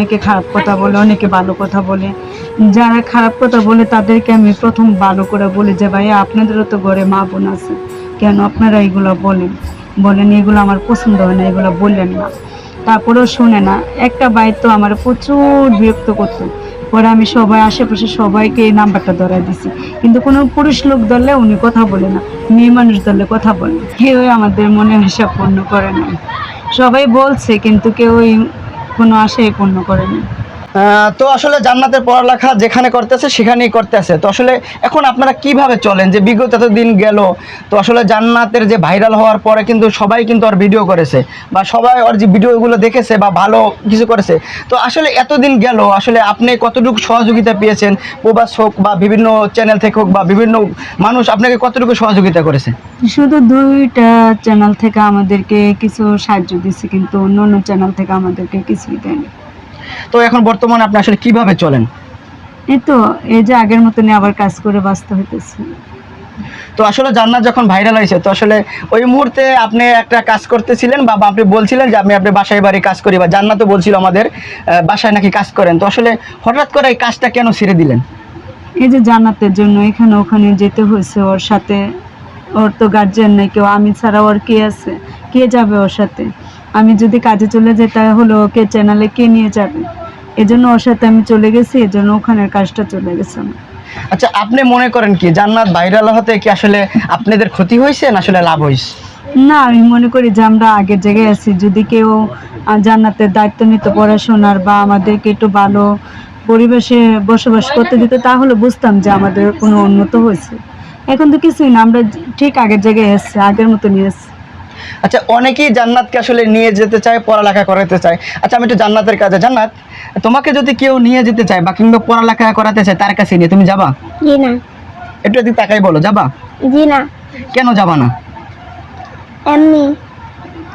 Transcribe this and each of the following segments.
অনেকে খারাপ কথা বলে, অনেকে ভালো কথা বলে। যারা খারাপ কথা বলে, তাদেরকে আমি প্রথম ভালো করে বলি যে, ভাইয়া, আপনাদেরও তো ঘরে মা বোন আছে। কেন আপনারা এগুলো বলেন? বলেন, এগুলো আমার পছন্দ হয় না, এগুলো বললেন না। তারপরেও শুনে না। একটা বাইর তো আমার প্রচুর বিরক্ত করতো। পরে আমি সবাই, আশেপাশে সবাইকে এই নাম্বারটা ধরাই দিছি। কিন্তু কোনো পুরুষ লোক ধরলে উনি কথা বলে না, মেয়ে মানুষ ধরলে কথা বলে কেউই আমাদের মনে হিসাব পূর্ণ করে না। সবাই বলছে, কিন্তু কেউই কোনো এ পূর্ণ করে না আহ, তো আসলে জান্নাতের পড়ালেখা যেখানে করতেছে, সেখানেই করতেছে। তো আসলে এখন আপনারা কীভাবে চলেন? যে বিগত এতদিন গেল, তো আসলে জান্নাতের যে ভাইরাল হওয়ার পরে কিন্তু সবাই কিন্তু ওর ভিডিও করেছে, বা সবাই ওর যে ভিডিওগুলো দেখেছে বা ভালো কিছু করেছে। তো আসলে এতদিন গেল, আসলে আপনি কতটুকু সহযোগিতা পেয়েছেন? প্রবাস হোক বা বিভিন্ন চ্যানেল থেকে হোক বা বিভিন্ন মানুষ আপনাকে কতটুকু সহযোগিতা করেছে? শুধু দুইটা চ্যানেল থেকে আমাদেরকে কিছু সাহায্য দিচ্ছে কিন্তু অন্য অন্য চ্যানেল থেকে আমাদেরকে কিছুই দেয়নি। তো এখন বর্তমানে আপনি আসলে কীভাবে চলেন? এই তো এই যে আগের মতনই আবার কাজ করে বাঁচতে হইতেছে। তো আসলে জান্নাত যখন ভাইরাল হয়েছে তো আসলে ওই মুহূর্তে আপনি একটা কাজ করতেছিলেন বা বা আপনি বলছিলেন যে আমি আপনি বাসায় বাড়ি কাজ করি বা জান্নাতও বলছিল আমাদের বাসায় নাকি কাজ করেন। তো আসলে হঠাৎ করে এই কাজটা কেন ছেড়ে দিলেন? এই যে জান্নাতের জন্য এখানে ওখানে যেতে হয়েছে ওর সাথে ওর তো গার্জিয়ান নেই কেউ আমি ছাড়া ওর কে আছে? কে যাবে ওর সাথে? আমি যদি কাজে চলে যাই তাহলে ওকে চ্যানেলে কে নিয়ে যাবে? এজন্য ওর সাথে আমি চলে গেছি এজন্য ওখানের কাজটা চলে গেছে আমার। আচ্ছা আপনি মনে করেন কি জান্নাত ভাইরাল হতে কি আসলে আপনাদের ক্ষতি হয়েছে না আসলে লাভ হয়েছে? না আমি মনে করি যে আমরা আগের জায়গায় আছি। যদি কেউ জান্নাতের দায়িত্ব নিত পড়াশোনার বা আমাদেরকে একটু ভালো পরিবেশে বসবাস করতে দিত তাহলে বুঝতাম যে আমাদের কোনো উন্নত হয়েছে। এখন তো কিছুই না আমরা ঠিক আগের জায়গায় এসছি আগের মতো নিয়ে এসছি আচ্ছা অনেকেই জান্নাতকে আসলে নিয়ে যেতে চায় পড়ালেখা করাতে চায়। আচ্ছা আমি একটু জান্নাতের কাছে জান্নাত তোমাকে যদি কেউ নিয়ে যেতে চায় বা কিংবা পড়ালেখা করাতে চায় তার কাছে নিয়ে তুমি যাবা? জি না। একটু এদিক তাকাই বলো যাবা? জি না। কেন যাবা না? এমনি।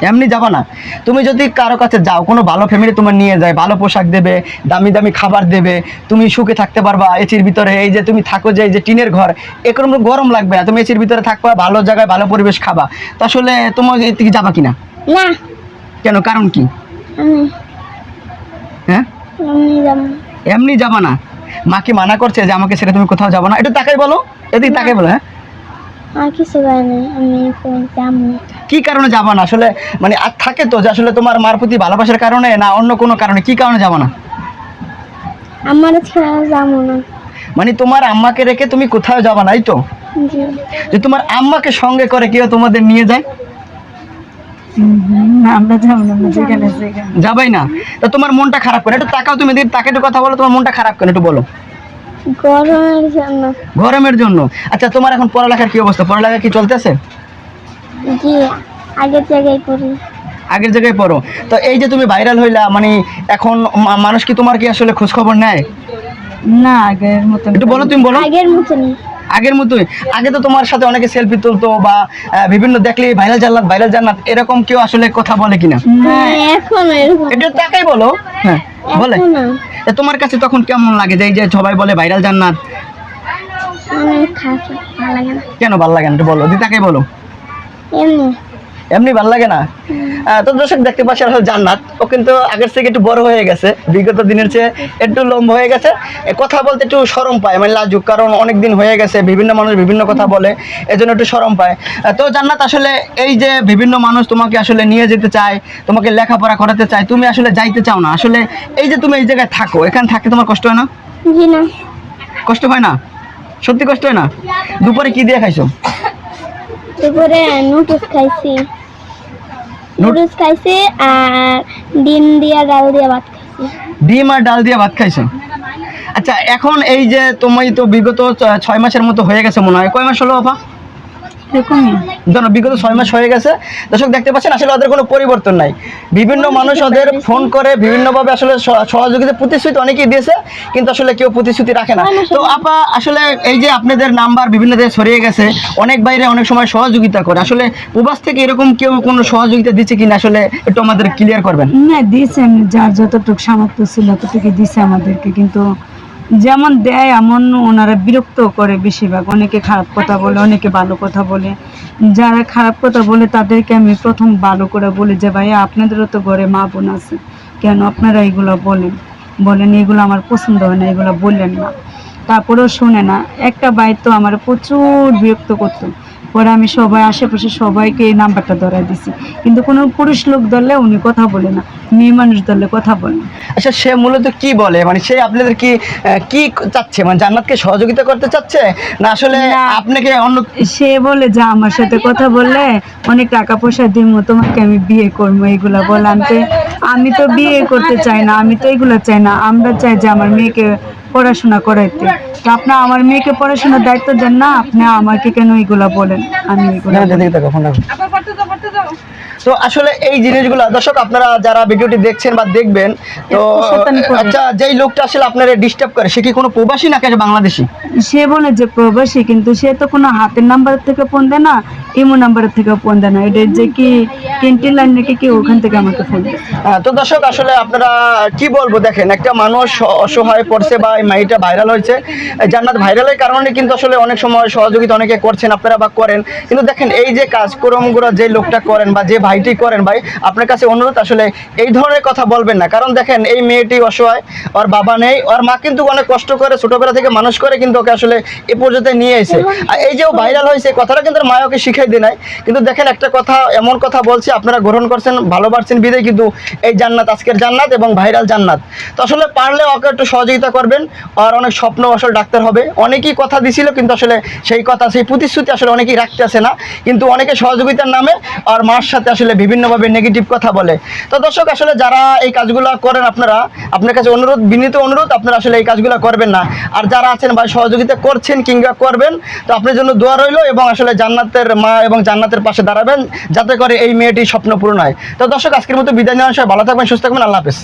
এমনি যাবা না। তুমি যদি কারও কাছে যাও কোনো ভালো ফ্যামিলি তোমার নিয়ে যায় ভালো পোশাক দেবে দামি দামি খাবার দেবে তুমি সুখে থাকতে পারবা এসির ভিতরে এই যে তুমি থাকো যে এই যে টিনের ঘর এরকম গরম লাগবে না। তুমি এসির ভিতরে থাকবা ভালো জায়গায় ভালো পরিবেশ খাবা। তো আসলে তোমার এর থেকে যাবা কিনা? না। কেন? কারণ কি? হ্যাঁ? এমনি যাবা না। মাকে মানা করছে যে আমাকে ছেড়ে তুমি কোথাও যাব না? একটু তাকাই বলো। এদিকে তাকাই বলো হ্যাঁ? আর কিছু আমি কি কারণে যাবা না? আসলে মানে আর থাকে তো যে আসলে তোমার মার প্রতি ভালোবাসার কারণে না অন্য কোনো কারণে কি কারণে যাবা না? আমার ছেড়ে যাব না। মানে তোমার আম্মাকে রেখে তুমি কোথাও যাবা না এই তো যে তোমার আম্মাকে সঙ্গে করে কেউ তোমাদের নিয়ে যায়? হুম, হুম, না, আমরা যাব না আমরা যেখানে সেখানে। যাবাই না। তো তোমার মনটা খারাপ করে। একটু তাকাও তুমি তাকে একটু কথা বলো তোমার মনটা খারাপ কেন একটু বলো। গরমের জন্য। গরমের জন্য। আচ্ছা তোমার এখন পড়ালেখার কি অবস্থা? পড়ালেখা কি চলতেছে? জি আগের জায়গায় পড়ি। আগের জায়গায় পড়ো। তো এই যে তুমি ভাইরাল হইলা মানে এখন মানুষ কি তোমার কি আসলে খোঁজ খবর নেয়? না আগের মতন একটু বলো তুমি বলো। আগের মতনই। আগের মতোই। আগে তো তোমার সাথে অনেকে সেলফি তুলতো বা বিভিন্ন দেখলে ভাইরাল জান্নাত ভাইরাল জান্নাত এরকম কেউ আসলে কথা বলে কিনা? হ্যাঁ, এখন এরকম। এটা তাকাই বলো। হ্যাঁ বলে। তোমার কাছে তখন কেমন লাগে যে এই যে সবাই বলে ভাইরাল জান্নাত? কেন ভালো লাগে না? একটু বলো দি তাকে বলো। এমনি এমনি ভালো লাগে না। তো দর্শক দেখতে পাচ্ছি আসলে জান্নাত। ও কিন্তু আগের থেকে একটু বড় হয়ে গেছে। বিগত দিনের চেয়ে একটু লম্বা হয়ে গেছে। কথা বলতে একটু সরম পায় মানে লাজুক কারণ অনেক দিন হয়ে গেছে বিভিন্ন মানুষ বিভিন্ন কথা বলে এজন্য একটু সরম পায়। তো জান্নাত আসলে এই যে বিভিন্ন মানুষ তোমাকে আসলে নিয়ে যেতে চায় তোমাকে লেখাপড়া করাতে চায় তুমি আসলে যাইতে চাও না। আসলে এই যে তুমি এই জায়গায় থাকো এখানে থাকতে তোমার কষ্ট হয় না। কষ্ট হয় না? সত্যি কষ্ট হয় না? দুপুরে কি দিয়ে খাইছো? দুপুরে নুডলস খাইছি। নুডলস খাইছি আর ডিম দিয়া ডাল দিয়া ভাত খাইছি। ডিম আর ডাল দিয়ে ভাত খাইছো? আচ্ছা এখন এই যে তোমায় তো বিগত ছয় মাসের মতো হয়ে গেছে মনে হয়। কয় মাস হলো আপা? জানো বিগত ছয় মাস হয়ে গেছে। দর্শক দেখতে পাচ্ছেন আসলে ওদের কোনো পরিবর্তন নাই। বিভিন্ন মানুষ ওদের ফোন করে বিভিন্নভাবে আসলে সহযোগিতা প্রতিশ্রুতি অনেকেই দিয়েছে কিন্তু আসলে কেউ প্রতিশ্রুতি রাখে না। তো আপা আসলে এই যে আপনাদের নাম্বার বিভিন্ন দেশে ছড়িয়ে গেছে অনেক বাইরে অনেক সময় সহযোগিতা করে। আসলে প্রবাস থেকে এরকম কেউ কোনো সহযোগিতা দিচ্ছে কিনা আসলে একটু আমাদের ক্লিয়ার করবেন? না দিয়েছে এমনি যার যতটুকু সামর্থ্য ছিল ততটুকু দিছে আমাদেরকে কিন্তু যেমন দেয় এমন ওনারা বিরক্ত করে বেশিরভাগ। অনেকে খারাপ কথা বলে অনেকে ভালো কথা বলে। যারা খারাপ কথা বলে তাদেরকে আমি প্রথম ভালো করে বলি যে ভাই আপনাদেরও তো ঘরে মা বোন আছে। কেন আপনারা এইগুলো বলেন? বলেন এগুলো আমার পছন্দ হয় না এগুলো বললেন না তারপরেও শোনে না। একটা বাইর তো আমার প্রচুর বিরক্ত করতো। পরে আমি সবাই আশেপাশে সবাইকে এই নাম্বারটা ধরাই দিছি কিন্তু কোনো পুরুষ লোক ধরলে উনি কথা বলে না মেয়ে মানুষ ধরলে কথা বলে না আচ্ছা সে মূলত কি বলে মানে সে আপনাদের কি কি চাচ্ছে মানে জান্নাতকে সহযোগিতা করতে চাচ্ছে না আসলে আপনাকে অন্য সে বলে যে আমার সাথে কথা বললে অনেক টাকা পয়সা দিব তোমাকে আমি বিয়ে করব এগুলা বলে আমি তো আমি তো বিয়ে করতে চাই না আমি তো এগুলো চাই না আমরা চাই যে আমার মেয়েকে পড়াশোনা করাইতে। তো আপনি আমার মেয়েকে পড়াশোনার দায়িত্ব দেন না আপনি আমাকে কেন এগুলা বলেন? আমি এগুলো তো আসলে এই জিনিসগুলো দর্শক আপনারা যারা ভিডিওটি দেখছেন বা দেখবেন তো আচ্ছা যেই লোকটা আসলে আপনারা ডিস্টার্ব করে সে কি কোনো প্রবাসী নাকি বাংলাদেশি? সে বলে যে প্রবাসী কিন্তু সে তো কোনো হাতের নাম্বার থেকে ফোন দেয় না ইমো নাম্বারের থেকে ফোন দেয় না। এটা যে কি ক্যান্টিন লাইন নাকি কি ওখান থেকে আমাকে ফোন দেয়। হ্যাঁ, তো দর্শক আসলে আপনারা কি বলব দেখেন একটা মানুষ অসহায় পড়ছে বা এই মাইটা ভাইরাল হয়েছে জান্নাত ভাইরালের কারণে কিন্তু আসলে অনেক সময় সহযোগিতা অনেকে করছেন আপনারা বা করেন। কিন্তু দেখেন এই যে কাজকর্মগুলো যে লোকটা করেন বা যে ভাইটি করেন ভাই আপনার কাছে অনুরোধ আসলে এই ধরনের কথা বলবেন না। কারণ দেখেন এই মেয়েটি অসহায় ওর বাবা নেই ওর মা কিন্তু অনেক কষ্ট করে ছোটবেলা থেকে মানুষ করে কিন্তু ওকে আসলে এ পর্যন্ত নিয়ে এসে আর এই যে ও ভাইরাল হয়েছে কথাটা কিন্তু মা ওকে শিখাই দিয়ে নাই। কিন্তু দেখেন একটা কথা এমন কথা বলছে আপনারা গ্রহণ করছেন ভালোবাসছেন বিদে কিন্তু এই জান্নাত আজকের জান্নাত এবং ভাইরাল জান্নাত। তো আসলে পারলে ওকে একটু সহযোগিতা করবেন আর অনেক স্বপ্ন আসলে ডাক্তার হবে। অনেকেই কথা দিছিল কিন্তু আসলে সেই কথা সেই প্রতিশ্রুতি আসলে অনেকেই রাখতে আসে না। কিন্তু অনেকে সহযোগিতার নামে আর মার সাথে আসলে বিভিন্নভাবে নেগেটিভ কথা বলে। তো দর্শক, আসলে যারা এই কাজগুলো করেন আপনারা, আপনার কাছে অনুরোধ, বিনীত অনুরোধ, আপনারা আসলে এই কাজগুলো করবেন না। আর যারা আছেন বা সহযোগিতা করছেন কিংবা করবেন, তো আপনার জন্য দোয়া রইল এবং আসলে জান্নাতের মা এবং জান্নাতের পাশে দাঁড়াবেন, যাতে করে এই মেয়েটি স্বপ্ন পূরণ হয়। তো দর্শক, আজকের মতো বিদায় নেওয়ার সময় ভালো থাকবেন, সুস্থ থাকবেন। আল্লাহ হাফেজ।